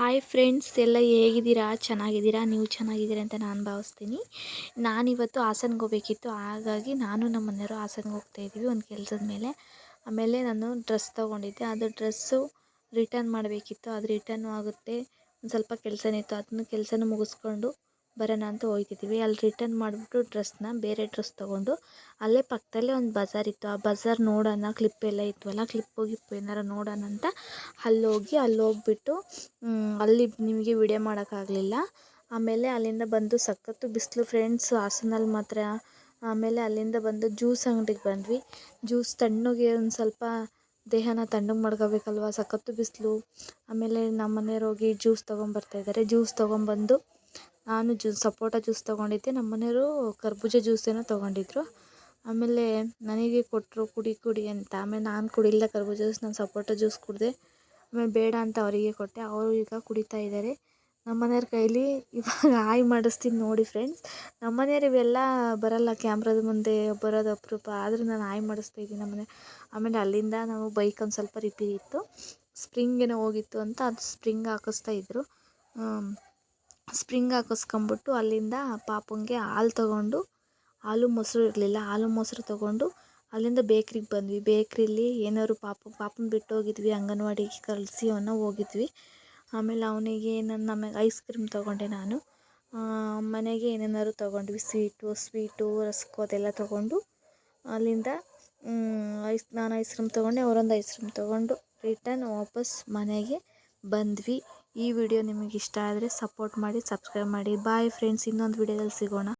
Hi friends ಎಲ್ಲ ಹೇಗಿದ್ದೀರಾ? ಚೆನ್ನಾಗಿದ್ದೀರಾ? ನೀವು ಚೆನ್ನಾಗಿದ್ದೀರಾ ಅಂತ ನಾನು ಭಾವಿಸ್ತೀನಿ. ನಾನಿವತ್ತು ಹಾಸನ್ಗೆ ಹೋಗ್ಬೇಕಿತ್ತು. ಹಾಗಾಗಿ ನಾನು ನಮ್ಮ ಮನೆಯವರು ಹಾಸನ್ಗೆ ಹೋಗ್ತಾಯಿದ್ದೀವಿ ಒಂದು ಕೆಲಸದ ಮೇಲೆ. ಆಮೇಲೆ ನಾನು ಡ್ರೆಸ್ ತೊಗೊಂಡಿದ್ದೆ. ಅದು ಡ್ರೆಸ್ಸು ರಿಟರ್ನ್ ಮಾಡಬೇಕಿತ್ತು. ಅದು ರಿಟರ್ನು ಆಗುತ್ತೆ. ಒಂದು ಸ್ವಲ್ಪ ಕೆಲಸನೇ ಇತ್ತು. ಅದನ್ನು ಕೆಲಸನೂ ಮುಗಿಸ್ಕೊಂಡು ಬರೋಣ ಅಂತ ಹೋಗ್ತಿದ್ದೀವಿ ಅಲ್ಲಿ ರಿಟರ್ನ್ ಮಾಡಿಬಿಟ್ಟು ಡ್ರೆಸ್ನ ಬೇರೆ ಡ್ರೆಸ್ ತೊಗೊಂಡು ಅಲ್ಲೇ ಪಕ್ಕದಲ್ಲೇ ಒಂದು ಬಜಾರ್ ಇತ್ತು. ಆ ಬಜಾರ್ ನೋಡೋಣ ಕ್ಲಿಪ್ ಎಲ್ಲ ಇದ್ವಲ್ಲ ಕ್ಲಿಪ್ಪು ಗಿಪ್ಪು ಏನಾರು ನೋಡೋಣ ಅಂತ ಅಲ್ಲೋಗಿ ಅಲ್ಲಿ ಹೋಗ್ಬಿಟ್ಟು ಅಲ್ಲಿ ನಿಮಗೆ ವಿಡಿಯೋ ಮಾಡೋಕ್ಕಾಗಲಿಲ್ಲ. ಆಮೇಲೆ ಅಲ್ಲಿಂದ ಬಂದು ಸಖತ್ತು ಬಿಸಿಲು ಫ್ರೆಂಡ್ಸ್ ಹಾಸನಲ್ಲಿ ಮಾತ್ರ. ಆಮೇಲೆ ಅಲ್ಲಿಂದ ಬಂದು ಜ್ಯೂಸ್ ಅಂಗಡಿಗೆ ಬಂದ್ವಿ. ಜ್ಯೂಸ್ ತಣ್ಣಗೆ ಒಂದು ಸ್ವಲ್ಪ ದೇಹನ ತಣ್ಣಗೆ ಮಾಡ್ಕೋಬೇಕಲ್ವ ಸಖತ್ತು ಬಿಸಿಲು. ಆಮೇಲೆ ನಮ್ಮ ಮನೆಯವ್ರು ಹೋಗಿ ಜ್ಯೂಸ್ ತೊಗೊಂಬರ್ತಾಯಿದ್ದಾರೆ ಜ್ಯೂಸ್ ತೊಗೊಂಬಂದು ನಾನು ಜ್ಯೂಸ್, ಸಪೋಟ ಜ್ಯೂಸ್ ತೊಗೊಂಡಿದ್ದೆ. ನಮ್ಮ ಮನೆಯವರು ಕರ್ಬೂಜ ಜ್ಯೂಸೇನೋ ತೊಗೊಂಡಿದ್ರು. ಆಮೇಲೆ ನನಗೆ ಕೊಟ್ಟರು ಕುಡಿ ಕುಡಿ ಅಂತ. ಆಮೇಲೆ ನಾನು ಕುಡಿಲಿಲ್ಲ ಕರ್ಬೂಜ ಜ್ಯೂಸ್, ನಾನು ಸಪೋಟ ಜ್ಯೂಸ್ ಕುಡಿದೆ. ಆಮೇಲೆ ಬೇಡ ಅಂತ ಅವರಿಗೆ ಕೊಟ್ಟೆ. ಅವರು ಈಗ ಕುಡಿತಾ ಇದ್ದಾರೆ. ನಮ್ಮ ಮನೆಯವ್ರ ಕೈಲಿ ಇವಾಗ ಹಾಯ್ ಮಾಡಿಸ್ತೀನಿ ನೋಡಿ ಫ್ರೆಂಡ್ಸ್. ನಮ್ಮ ಮನೆಯವ್ರು ಇವೆಲ್ಲ ಬರಲ್ಲ. ಕ್ಯಾಮ್ರದ ಮುಂದೆ ಬರೋದು ಅಪರೂಪ. ಆದರೂ ನಾನು ಹಾಯ್ ಮಾಡಿಸ್ತಾ ಇದ್ದೀನಿ ನಮ್ಮ ಮನೆ ಆಮೇಲೆ ಅಲ್ಲಿಂದ ನಾವು ಬೈಕ್ ಒಂದು ಸ್ವಲ್ಪ ರಿಪೇರಿ ಇತ್ತು. ಸ್ಪ್ರಿಂಗ್ ಏನೋ ಹೋಗಿತ್ತು ಅಂತ ಅದು ಸ್ಪ್ರಿಂಗ್ ಹಾಕಿಸ್ತಾ ಇದ್ದರು ಸ್ಪ್ರಿಂಗ್ ಹಾಕಿಸ್ಕೊಂಬಿಟ್ಟು ಅಲ್ಲಿಂದ ಪಾಪುಂಗೆ ಹಾಲು ತೊಗೊಂಡು, ಹಾಲು ಮೊಸರು ಇರಲಿಲ್ಲ, ಹಾಲು ಮೊಸರು ತೊಗೊಂಡು ಅಲ್ಲಿಂದ ಬೇಕ್ರಿಗೆ ಬಂದ್ವಿ. ಬೇಕ್ರಿಲಿ ಏನಾದ್ರು ಪಾಪು, ಪಾಪನ ಬಿಟ್ಟು ಹೋಗಿದ್ವಿ ಅಂಗನವಾಡಿಗೆ ಕಳಿಸಿ ಅವನ್ನ ಹೋಗಿದ್ವಿ. ಆಮೇಲೆ ಅವನಿಗೆ ನನ್ನ ನಮಗೆ ಐಸ್ ಕ್ರೀಮ್ ತೊಗೊಂಡೆ ನಾನು. ಮನೆಗೆ ಏನೇನಾದ್ರು ತೊಗೊಂಡ್ವಿ. ಸ್ವೀಟು ಸ್ವೀಟು ರಸ್ಕು ಅದೆಲ್ಲ ತೊಗೊಂಡು ಅಲ್ಲಿಂದ ಐಸ್ ನಾನು ಐಸ್ ಕ್ರೀಮ್ ತೊಗೊಂಡೆ, ಅವರೊಂದು ಐಸ್ ಕ್ರೀಮ್ ತೊಗೊಂಡು ರಿಟರ್ನ್ ವಾಪಸ್ ಮನೆಗೆ ಬಂದ್ವಿ. ಈ ವಿಡಿಯೋ ನಿಮಗೆ ಇಷ್ಟ ಆದರೆ ಸಪೋರ್ಟ್ ಮಾಡಿ ಸಬ್ಸ್ಕ್ರೈಬ್ ಮಾಡಿ. ಬಾಯ್ ಫ್ರೆಂಡ್ಸ್ ಇನ್ನೊಂದು ವಿಡಿಯೋದಲ್ಲಿ ಸಿಗೋಣ.